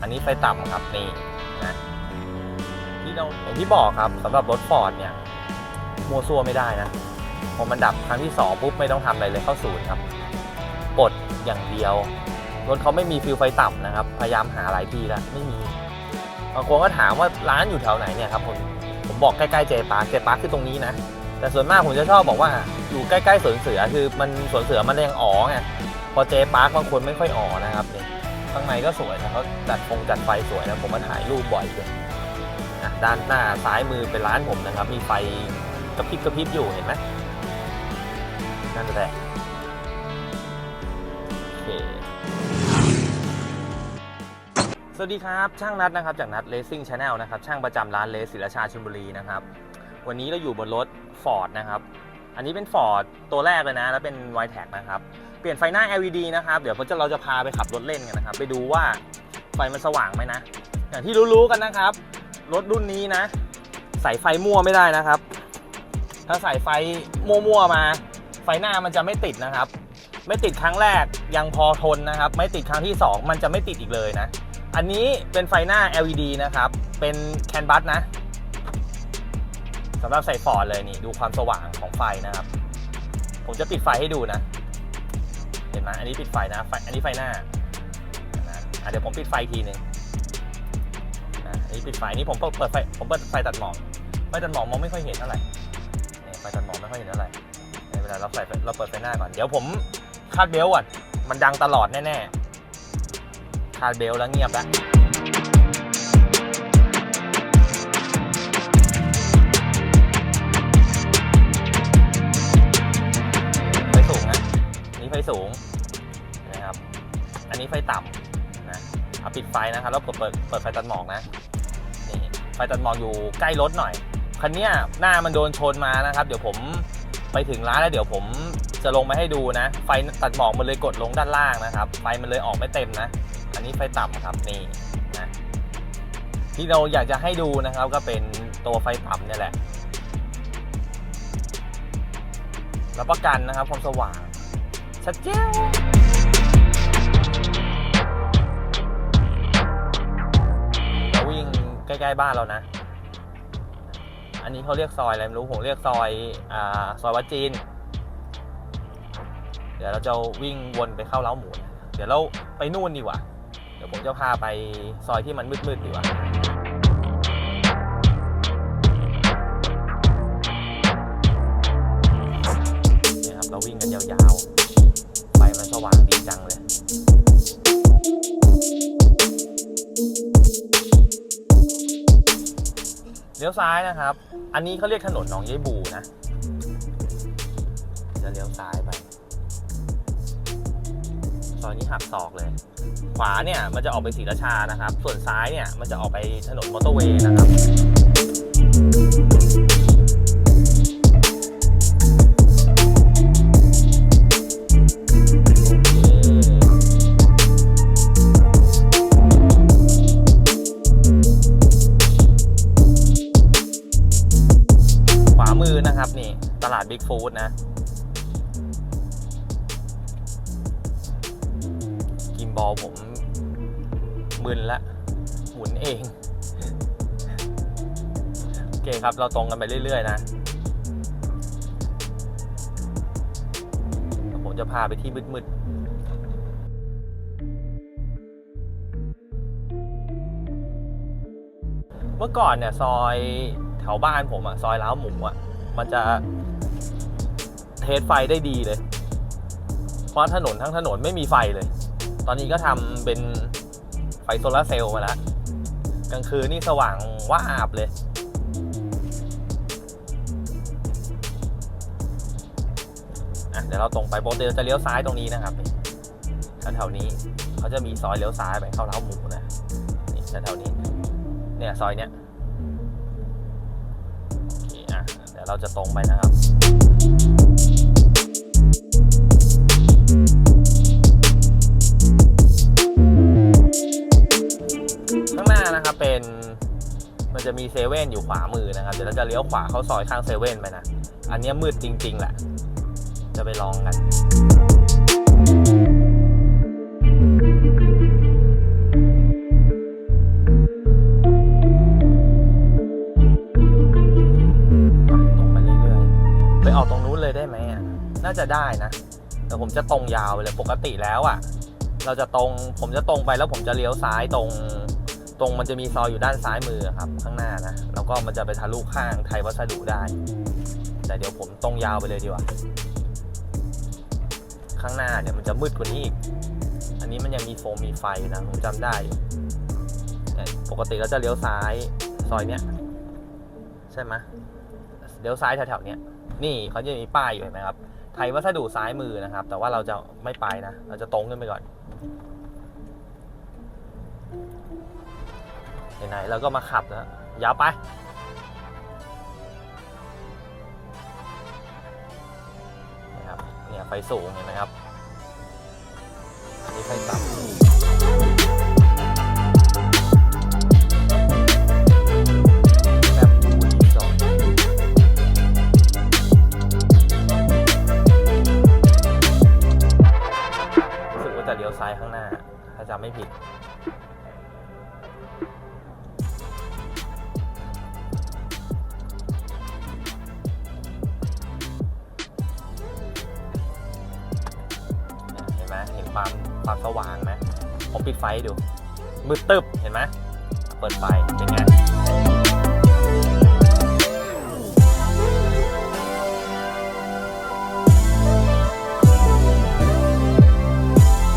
อันนี้ไฟต่ำครับนี่นะที่เราอย่างที่บอกครับสำหรับรถฟอร์ดเนี่ยมัวซัวไม่ได้นะพอมันดับครั้งที่สองปุ๊บไม่ต้องทำอะไรเลยเข้าศูนย์ครับกดอย่างเดียวรถเขาไม่มีฟิลไฟต่ำนะครับ พยายามหาหลายที่แล้วไม่มีบางคนก็ถามว่าร้านอยู่แถวไหนเนี่ยครับผมผมบอกใกล้ๆเจปาร์คเจปาร์คคือตรงนี้นะ แต่ส่วนมากผมจะชอบบอกว่าอยู่ใกล้ๆสวนเสือคือมันสวนเสือมันยังอ๋อไงพอเจปาร์คบางคนไม่ค่อยอ๋อนะครับเนี่ย ข้างในก็สวยนะเขาจัดฟงจัดไฟสวยนะผมมาถ่ายรูปบ่อยเลยอะด้านหน้าซ้ายมือเป็นร้านผมนะครับ มีไฟกระพริบกระพริบอยู่เห็นไหมนั่นแหละโอเคสวัสดีครับ ช่างนัดนะครับจากนัดเลสซิ่งชาแนลนะครับช่างประจำร้านเลสศิลชาชลบุรีนะครับวันนี้เราอยู่บนรถ Ford นะครับ อันนี้เป็น Ford ตัวแรกเลยนะ แล้วเป็น w i t e c นะครับ เปลี่ยนไฟหน้า LED นะครับ เดี๋ยวเราจะเราจะพาไปขับรถเล่นกันนะครับ ไปดูว่าไฟมันสว่างไหมนะ อย่างที่รู้ๆกันนะครับ รถรุ่นนี้นะ ใส่ไฟมั่วไม่ได้นะครับ ถ้าใส่ไฟมั่วๆมา ไฟหน้ามันจะไม่ติดนะครับ ไม่ติดครั้งแรกยังพอทนนะครับ ไม่ติดครั้งที่ 2 มันจะไม่ติดอีกเลยนะ อันนี้เป็นไฟหน้า LED นะครับ เป็นแคนบัสนะ สำหรับใส่ฟอร์ดเลยนี่ดูความสว่างของไฟนะครับ ผมจะปิดไฟให้ดูนะ เห็นไหมอันนี้ปิดไฟนะไฟอันนี้ไฟหน้านะเดี๋ยวผมปิดไฟทีหนึ่งนะอันนี้ปิดไฟนี่ผมเปิดไฟผมเปิดไฟตัดหมอกไฟตัดหมอกมองไม่ค่อยเห็นเท่าไหร่ไฟตัดหมอกไม่ค่อยเห็นเท่าไหร่เวลาเราใส่เราเปิดไฟหน้าก่อน เดี๋ยวผมคาดเบลต์ก่อนมันดังตลอดแน่ๆคาดเบลต์แล้วเงียบแล้ว นะครับแล้วเปิดเปิดเปิดไฟตัดหมอกนะนี่ไฟตัดหมอกอยู่ใกล้รถหน่อยคันนี้หน้ามันโดนชนมานะครับ เดี๋ยวผมไปถึงร้านแล้วเดี๋ยวผมจะลงมาให้ดูนะ ไฟตัดหมอกมันเลยกดลงด้านล่างนะครับไฟมันเลยออกไม่เต็มนะ อันนี้ไฟต่ำครับนี่นะที่เราอยากจะให้ดูนะครับก็เป็นตัวไฟต่ำเนี่ยแหละรับประกันนะครับความสว่างชัดเจน ใกล้ๆบ้านเรานะ อันนี้เขาเรียกซอยอะไรไม่รู้ผมเรียกซอยอ่าซอยวัดจีน เดี๋ยวเราจะวิ่งวนไปเข้าเล้าหมูนะเดี๋ยวเราไปนู่นดีกว่า เดี๋ยวผมจะพาไปซอยที่มันมืดๆดีกว่าเนี่ยครับเราวิ่งกันยาวๆ ไฟมันสว่างดีจังเลย เลี้ยวซ้ายนะครับ อันนี้เขาเรียกถนนหนองยายบูนะ จะเลี้ยวซ้ายไป ซอยนี้หักศอกเลย ขวาเนี่ยมันจะออกไปศรีราชานะครับ ส่วนซ้ายเนี่ยมันจะออกไปถนนมอเตอร์เวย์นะครับ มือนะครับนี่ตลาดบิ๊กฟู้ดนะ กิมบอลผมมึนละหมุนเอง โอเคครับเราตรงกันไปเรื่อย ๆ นะผมจะพาไปที่มืดๆเมื่อก่อนเนี่ยซอยแถวบ้านผมอะซอยล้าวหมูอะ มันจะเทสไฟได้ดีเลย เพราะถนนทั้งถนนไม่มีไฟเลย ตอนนี้ก็ทำเป็นไฟโซลาร์เซลล์มาแล้วกลางคืนนี่สว่างว่าอาบเลยเดี๋ยวเราตรงไปโบเดลจะเลี้ยวซ้ายตรงนี้นะครับนี่แถวๆนี้เขาจะมีซอยเลี้ยวซ้ายไปเข้าเล้าหมูนะนี่แถวๆนี้ เนี่ยซอยเนี้ย ดี๋ยวเราจะตรงไปนะครับข้างหน้านะครับเป็นมันจะมีเซเว่นอยู่ขวามือนะครับ เดี๋ยวเราจะเลี้ยวขวาเข้าซอยข้างเซเว่นไปนะ อันนี้มืดจริง ๆ แหละ จะไปลองกัน จะได้นะ แต่ผมจะตรงยาวไปเลยปกติแล้วอะ่ะ เราจะตรงผมจะตรงไปแล้วผมจะเลี้ยวซ้ายตรง ตรงมันจะมีซอยอยู่ด้านซ้ายมือครับข้างหน้านะแล้วก็มันจะไปทะลุข้างไทยวัสดุได้ แต่เดี๋ยวผมตรงยาวไปเลยดีกว่าข้างหน้าเดี๋ยมันจะมืดกว่านี้อีก อันนี้มันยังมีโฟมมีไฟนะผมจำได้ ปกติเราจะเลี้ยวซ้ายซอยเนี้ยใช่ไหมเลี้ยวซ้ายแถวๆเนี้ยนี่เขาจะมีป้ายอยู่เห็นไหมครับ ไทยวัสดุซ้ายมือนะครับ แต่ว่าเราจะไม่ไปนะ เราจะตรงขึ้นไปก่อนไหนๆเราก็มาขับแล้วยาวไปนะครับเนี่ยไฟสูงเห็นไหมครับ ความความสว่างไหมผมปิดไฟดู มืดตึบเห็นไหมเปิดไฟเป็นไง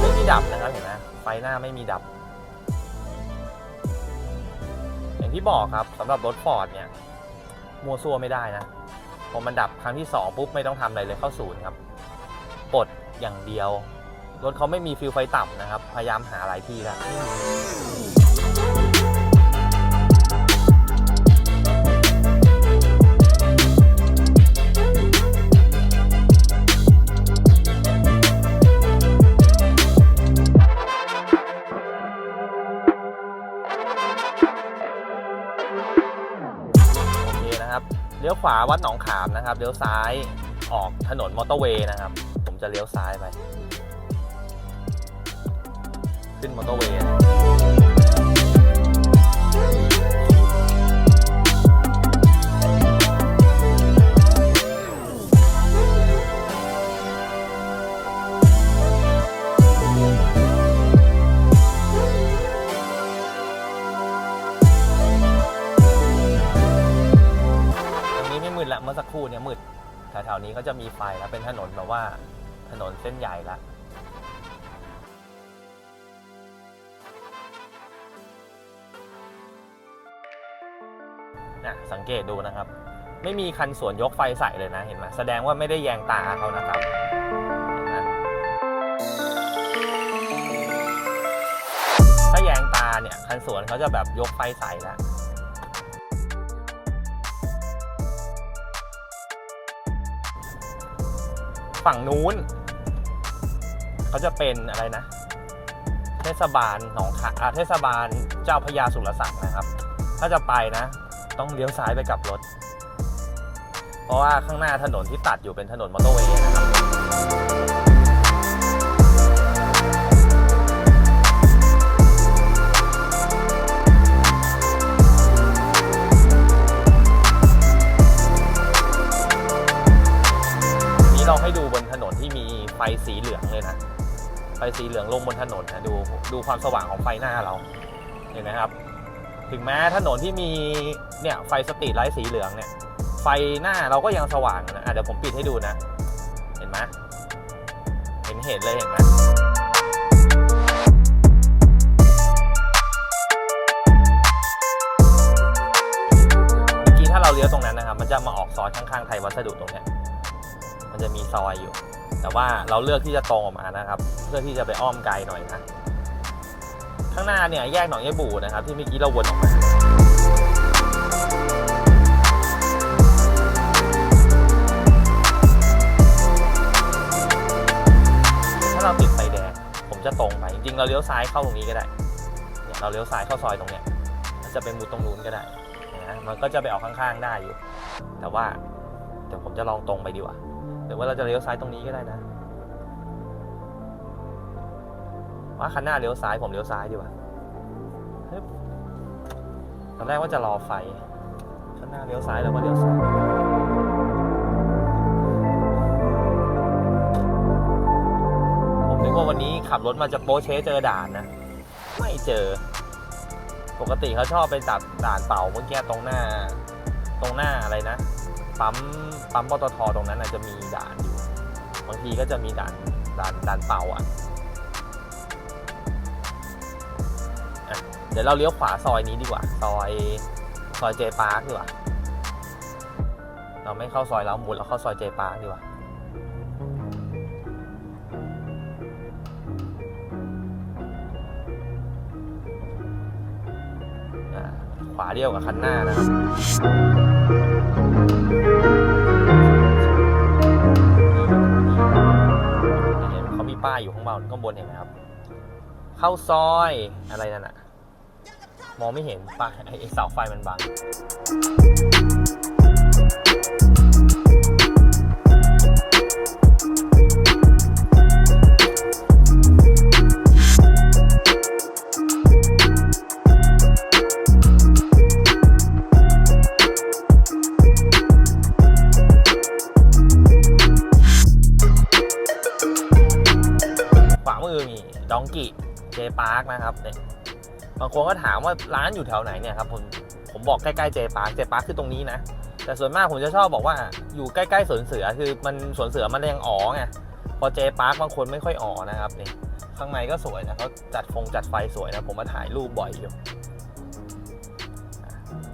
ไม่มีดับนะครับเห็นไหมไฟหน้าไม่มีดับ อย่างที่บอกครับสำหรับรถฟอร์ดเนี่ยมัวซัวไม่ได้นะพอมันดับครั้งที่ 2 ปุ๊บ ไม่ต้องทำอะไรเลยเข้าศูนย์ครับ ปลดอย่างเดียว รถเขาไม่มีฟิลไฟต่ำนะครับ พยายามหาหลายที่แล้วไม่มีโอเคนะครับเลี้ยวขวาวัดหนองขามนะครับ เลี้ยวซ้ายออกถนนมอเตอร์เวย์นะครับ ผมจะเลี้ยวซ้ายไป ขึ้นมอเตอร์เวย์นะตรงนี้ไม่มืดละเมื่อสักครู่เนี่ยมืดแถวๆนี้ก็จะมีไฟแล้วเป็นถนนแบบว่าถนนเส้นใหญ่ละ สังเกตดูนะครับ ไม่มีคันสวนยกไฟใส่เลยนะเห็นไหมแสดงว่าไม่ได้แยงตาเขานะครับถ้าแยงตาเนี่ยคันสวนเขาจะแบบยกไฟใส่แล้วฝั่งนู้นเขาจะเป็นอะไรนะ เทศบาลหนองขาอ่าเทศบาลเจ้าพระยาสุรศักดิ์นะครับ ถ้าจะไปนะ ต้องเลี้ยวซ้ายไปกลับรถ เพราะว่าข้างหน้าถนนที่ตัดอยู่เป็นถนนมอเตอร์เวย์นะครับนี้เราให้ดูบนถนนที่มีไฟสีเหลืองเลยนะ ไฟสีเหลืองลงบนถนนนะดูดูความสว่างของไฟหน้าเราเห็นไหมครับ ถึงแม้ถนนที่มีเนี่ยไฟสตรีทไลท์สีเหลืองเนี่ย ไฟหน้าเราก็ยังสว่างนะะเดี๋ยวผมปิดให้ดูนะ เห็นไหมเห็นเห็นเลยเห็นไหมเมื่อกี้ถ้าเราเลี้ยวตรงนั้นนะครับ มันจะมาออกซอยข้างๆไทยวัสดุตรงเนี้ยมันจะมีซอยอยู่ แต่ว่าเราเลือกที่จะตรงออกมานะครับ เพื่อที่จะไปอ้อมไกลหน่อยนะ ข้างหน้าเนี่ยแยกหนองยายบูนะครับที่เมื่อกี้เราวนออกมาถ้าเราติดไฟแดงผมจะตรงไปจริงเราเลี้ยวซ้ายเข้าตรงนี้ก็ได้เนี่ยเราเลี้ยวซ้ายเข้าซอยตรงเนี้ยมันจะเป็นมุดตรงนู้นก็ได้นะมันก็จะไปออกข้างๆได้อยู่ แต่ว่าเดี๋ยวผมจะลองตรงไปดีกว่าหรือว่าเราจะเลี้ยวซ้ายตรงนี้ก็ได้นะ ว่าคันหน้าเลี้ยวซ้ายผมเลี้ยวซ้ายดีกว่าฮึบตอนแรกว่าจะรอไฟข้างหน้าเลี้ยวซ้ายแล้วก็เลี้ยวซ้ายผมคิดว่าวันนี้ขับรถมาจะโป๊เชเจอด่านนะ ไม่เจอ ปกติเขาชอบไปตัดด่านเป่าเมื่อกี้ตรงหน้า ตรงหน้าอะไรนะ ปั๊มปั๊มปตทตรงนั้นอาจจะมีด่านอยู่ บางทีก็จะมีด่านด่านด่านเป่าอะ เดี๋ยวเราเลี้ยวขวาซอยนี้ดีกว่า ซอยซอยเจปาร์คดีกว่า เราไม่เข้าซอยแล้วมุดเราเข้าซอยเจปาร์คดีกว่า ขวาเดียวกับคันหน้านะครับเห็นเขามีป้ายอยู่ข้างบนข้างบนเห็นไหมครับ เข้าซอยอะไรนั่นอะ มองไม่เห็นป้ายไอ้ไอ้เสาไฟมันบังขวามือมีดองกิเจพาร์คนะครับเนี่ย บางคนก็ถามว่าร้านอยู่แถวไหนเนี่ยครับผมผมบอกใกล้ๆเจพาร์คเจพาร์คคือตรงนี้นะ แต่ส่วนมากผมจะชอบบอกว่าอยู่ใกล้ๆสวนเสือคือมันสวนเสือมันยังอ๋อไงพอเจพาร์คบางคนไม่ค่อยอ๋อนะครับนี่ข้างในก็สวยนะเขาจัดฟงจัดไฟสวยนะ ผมมาถ่ายรูปบ่อยอยู่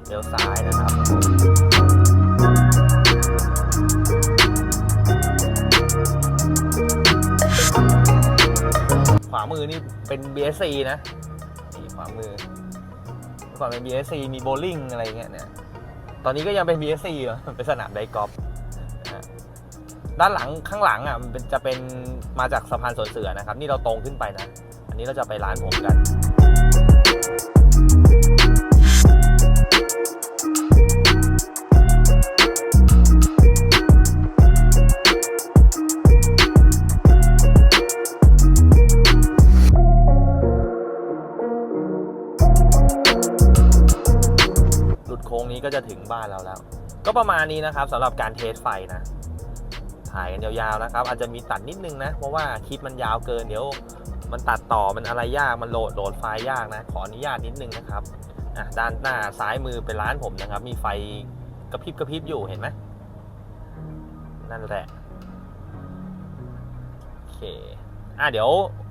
เลี้ยวซ้ายนะครับ ขวามือนี่เป็น BSC นะ ก่อนเป็น BSC มีโบลิ่งอะไรเงี้ยเนี่ยตอนนี้ก็ยังเป็น BSC อยู่เป็นสนามไดกอล์ฟด้านหลังข้างหลังอะมันจะเป็นมาจากสะพานสวนเสือนะครับ นี่เราตรงขึ้นไปนะ อันนี้เราจะไปร้านผมกัน ค้งนี้ก็จะถึงบ้านเราแล้ว ก็ประมาณนี้นะครับสำหรับการเทสไฟนะ ถ่ายกันยาวๆนะครับ อาจจะมีตัดนิดนึงนะ เพราะว่าคลิปมันยาวเกินเดี๋ยว มันตัดต่อมันอะไรยากมันโหลดโหลดไฟล์ยากนะ ขออนุญาตนิดนึงนะครับอะด้านหน้าซ้ายมือเป็นร้านผมนะครับ มีไฟกระพริบกระพริบอยู่เห็นไหมนั่นแหละโอเคอะเดี๋ยว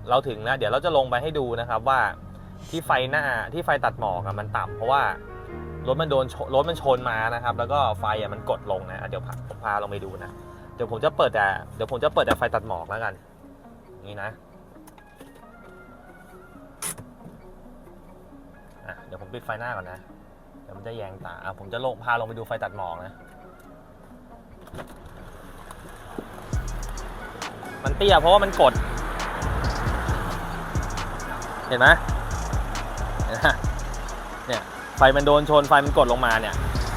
เราถึงนะ เดี๋ยวเราจะลงไปให้ดูนะครับว่าที่ไฟหน้าที่ไฟตัดหมอกอะมันต่ำเพราะว่า รถมันโดนรถมันชนมานะครับ แล้วก็ไฟอะมันกดลงนะเดี๋ยวผมพาลงไปดูนะเดี๋ยวผมจะเปิดแต่เดี๋ยวผมจะเปิดแต่ไฟตัดหมอกแล้วกัน นี่นะะเดี๋ยวผมปิดไฟหน้าก่อนนะเดี๋ยวมันจะแยงตาอะผมจะลงพาลงไปดูไฟตัดหมอกนะ มันเตี้ยเพราะว่ามันกด เห็นไหมเห็นไหม ไฟมันโดนชนไฟมันกดลงมาเนี่ย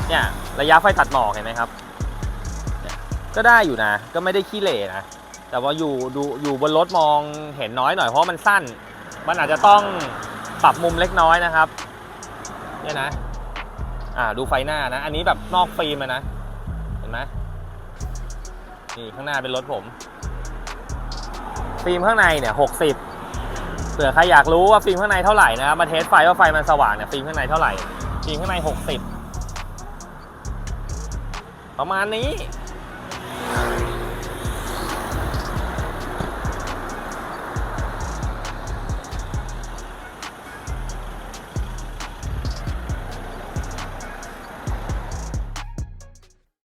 เนี่ยระยะไฟตัดหมอกเห็นไหมครับก็ได้อยู่นะ ก็ไม่ได้ขี้เหร่นะแต่ว่าอยู่ดูอยู่บนรถมองเห็นน้อยหน่อยเพราะมันสั้น มันอาจจะต้องปรับมุมเล็กน้อยนะครับเนี่ยนะอ่าดูไฟหน้านะ อันนี้แบบนอกฟิล์มนะเห็นไหมนี่ข้างหน้าเป็นรถผมฟิล์มข้างในเนี่ยหกสิบ ผื่อใครอยากรู้ว่าฟิล์มข้างในเท่าไหร่นะครับมาเทสไฟว่าไฟมันสว่างเนี่ยฟิล์มข้างในเท่าไหร่ฟิล์มข้างในหกสิบประมาณนี้